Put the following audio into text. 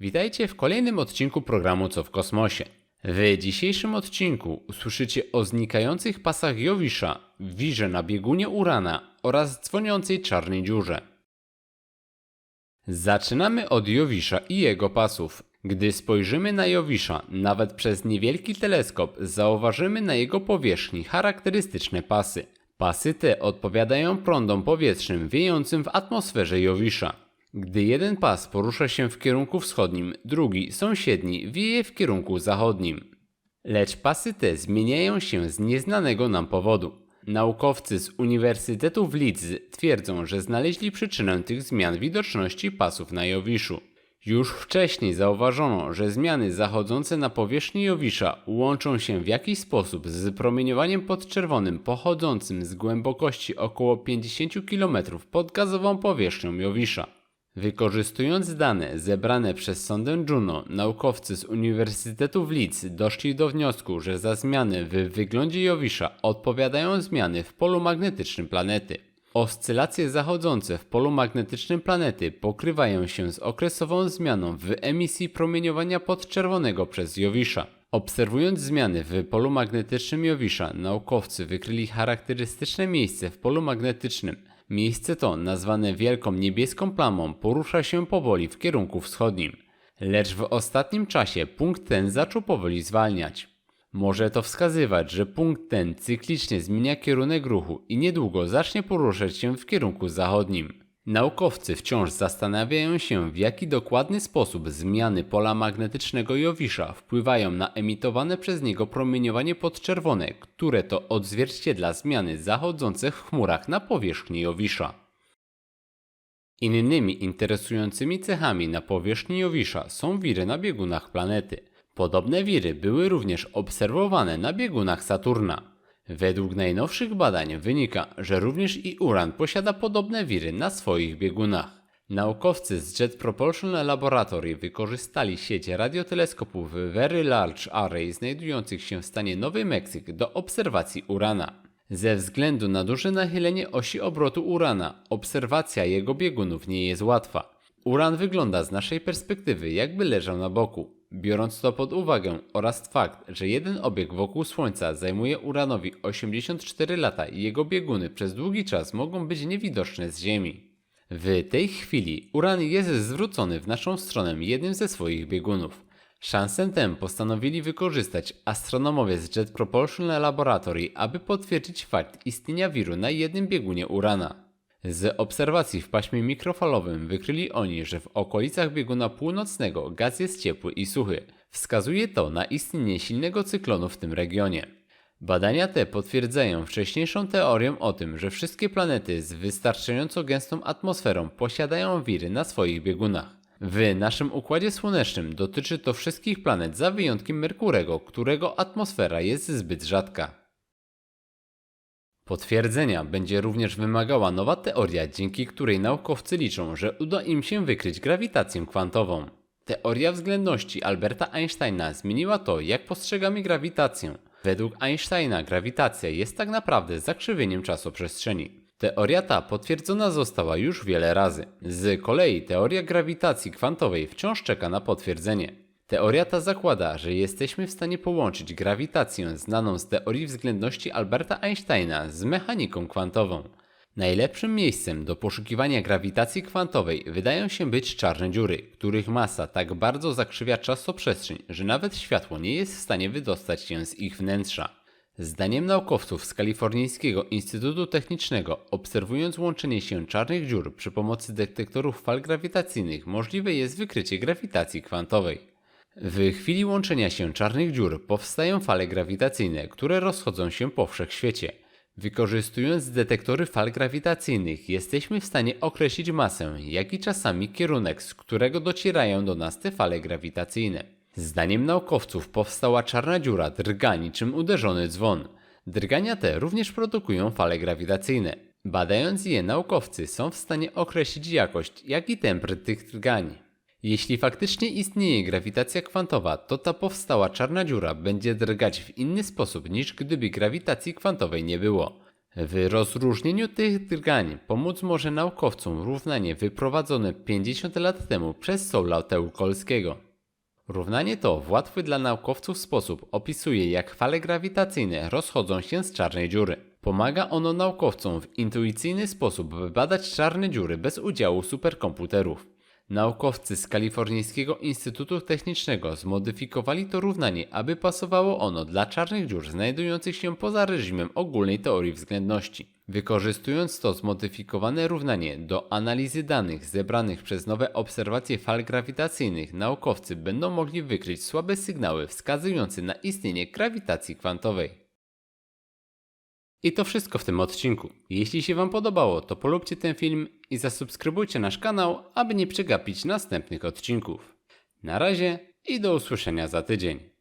Witajcie w kolejnym odcinku programu Co w kosmosie. W dzisiejszym odcinku usłyszycie o znikających pasach Jowisza, wirze na biegunie Urana oraz dzwoniącej czarnej dziurze. Zaczynamy od Jowisza i jego pasów. Gdy spojrzymy na Jowisza, nawet przez niewielki teleskop, zauważymy na jego powierzchni charakterystyczne pasy. Pasy te odpowiadają prądom powietrznym wiejącym w atmosferze Jowisza. Gdy jeden pas porusza się w kierunku wschodnim, drugi, sąsiedni, wieje w kierunku zachodnim. Lecz pasy te zmieniają się z nieznanego nam powodu. Naukowcy z Uniwersytetu w Leeds twierdzą, że znaleźli przyczynę tych zmian widoczności pasów na Jowiszu. Już wcześniej zauważono, że zmiany zachodzące na powierzchni Jowisza łączą się w jakiś sposób z promieniowaniem podczerwonym pochodzącym z głębokości około 50 km pod gazową powierzchnią Jowisza. Wykorzystując dane zebrane przez sondę Juno, naukowcy z Uniwersytetu w Leeds doszli do wniosku, że za zmiany w wyglądzie Jowisza odpowiadają zmiany w polu magnetycznym planety. Oscylacje zachodzące w polu magnetycznym planety pokrywają się z okresową zmianą w emisji promieniowania podczerwonego przez Jowisza. Obserwując zmiany w polu magnetycznym Jowisza, naukowcy wykryli charakterystyczne miejsce w polu magnetycznym. Miejsce to, nazwane wielką niebieską plamą, porusza się powoli w kierunku wschodnim. Lecz w ostatnim czasie punkt ten zaczął powoli zwalniać. Może to wskazywać, że punkt ten cyklicznie zmienia kierunek ruchu i niedługo zacznie poruszać się w kierunku zachodnim. Naukowcy wciąż zastanawiają się, w jaki dokładny sposób zmiany pola magnetycznego Jowisza wpływają na emitowane przez niego promieniowanie podczerwone, które to odzwierciedla zmiany zachodzące w chmurach na powierzchni Jowisza. Innymi interesującymi cechami na powierzchni Jowisza są wiry na biegunach planety. Podobne wiry były również obserwowane na biegunach Saturna. Według najnowszych badań wynika, że również i Uran posiada podobne wiry na swoich biegunach. Naukowcy z Jet Propulsion Laboratory wykorzystali sieć radioteleskopów Very Large Array znajdujących się w stanie Nowy Meksyk do obserwacji Urana. Ze względu na duże nachylenie osi obrotu Urana, obserwacja jego biegunów nie jest łatwa. Uran wygląda z naszej perspektywy jakby leżał na boku. Biorąc to pod uwagę oraz fakt, że jeden obieg wokół Słońca zajmuje Uranowi 84 lata i jego bieguny przez długi czas mogą być niewidoczne z Ziemi. W tej chwili Uran jest zwrócony w naszą stronę jednym ze swoich biegunów. Szansę tę postanowili wykorzystać astronomowie z Jet Propulsion Laboratory, aby potwierdzić fakt istnienia wiru na jednym biegunie Urana. Z obserwacji w paśmie mikrofalowym wykryli oni, że w okolicach bieguna północnego gaz jest ciepły i suchy. Wskazuje to na istnienie silnego cyklonu w tym regionie. Badania te potwierdzają wcześniejszą teorię o tym, że wszystkie planety z wystarczająco gęstą atmosferą posiadają wiry na swoich biegunach. W naszym układzie słonecznym dotyczy to wszystkich planet za wyjątkiem Merkurego, którego atmosfera jest zbyt rzadka. Potwierdzenia będzie również wymagała nowa teoria, dzięki której naukowcy liczą, że uda im się wykryć grawitację kwantową. Teoria względności Alberta Einsteina zmieniła to, jak postrzegamy grawitację. Według Einsteina grawitacja jest tak naprawdę zakrzywieniem czasoprzestrzeni. Teoria ta potwierdzona została już wiele razy. Z kolei teoria grawitacji kwantowej wciąż czeka na potwierdzenie. Teoria ta zakłada, że jesteśmy w stanie połączyć grawitację znaną z teorii względności Alberta Einsteina z mechaniką kwantową. Najlepszym miejscem do poszukiwania grawitacji kwantowej wydają się być czarne dziury, których masa tak bardzo zakrzywia czasoprzestrzeń, że nawet światło nie jest w stanie wydostać się z ich wnętrza. Zdaniem naukowców z Kalifornijskiego Instytutu Technicznego, obserwując łączenie się czarnych dziur przy pomocy detektorów fal grawitacyjnych, możliwe jest wykrycie grawitacji kwantowej. W chwili łączenia się czarnych dziur powstają fale grawitacyjne, które rozchodzą się po wszechświecie. Wykorzystując detektory fal grawitacyjnych jesteśmy w stanie określić masę, jak i czasami kierunek, z którego docierają do nas te fale grawitacyjne. Zdaniem naukowców powstała czarna dziura drga niczym uderzony dzwon. Drgania te również produkują fale grawitacyjne. Badając je naukowcy są w stanie określić jakość, jak i temper tych drgań. Jeśli faktycznie istnieje grawitacja kwantowa, to ta powstała czarna dziura będzie drgać w inny sposób niż gdyby grawitacji kwantowej nie było. W rozróżnieniu tych drgań pomóc może naukowcom równanie wyprowadzone 50 lat temu przez Sola Tełkolskiego. Równanie to w łatwy dla naukowców sposób opisuje, jak fale grawitacyjne rozchodzą się z czarnej dziury. Pomaga ono naukowcom w intuicyjny sposób badać czarne dziury bez udziału superkomputerów. Naukowcy z Kalifornijskiego Instytutu Technicznego zmodyfikowali to równanie, aby pasowało ono dla czarnych dziur znajdujących się poza reżimem ogólnej teorii względności. Wykorzystując to zmodyfikowane równanie do analizy danych zebranych przez nowe obserwacje fal grawitacyjnych, naukowcy będą mogli wykryć słabe sygnały wskazujące na istnienie grawitacji kwantowej. I to wszystko w tym odcinku. Jeśli się Wam podobało, to polubcie ten film i zasubskrybujcie nasz kanał, aby nie przegapić następnych odcinków. Na razie i do usłyszenia za tydzień.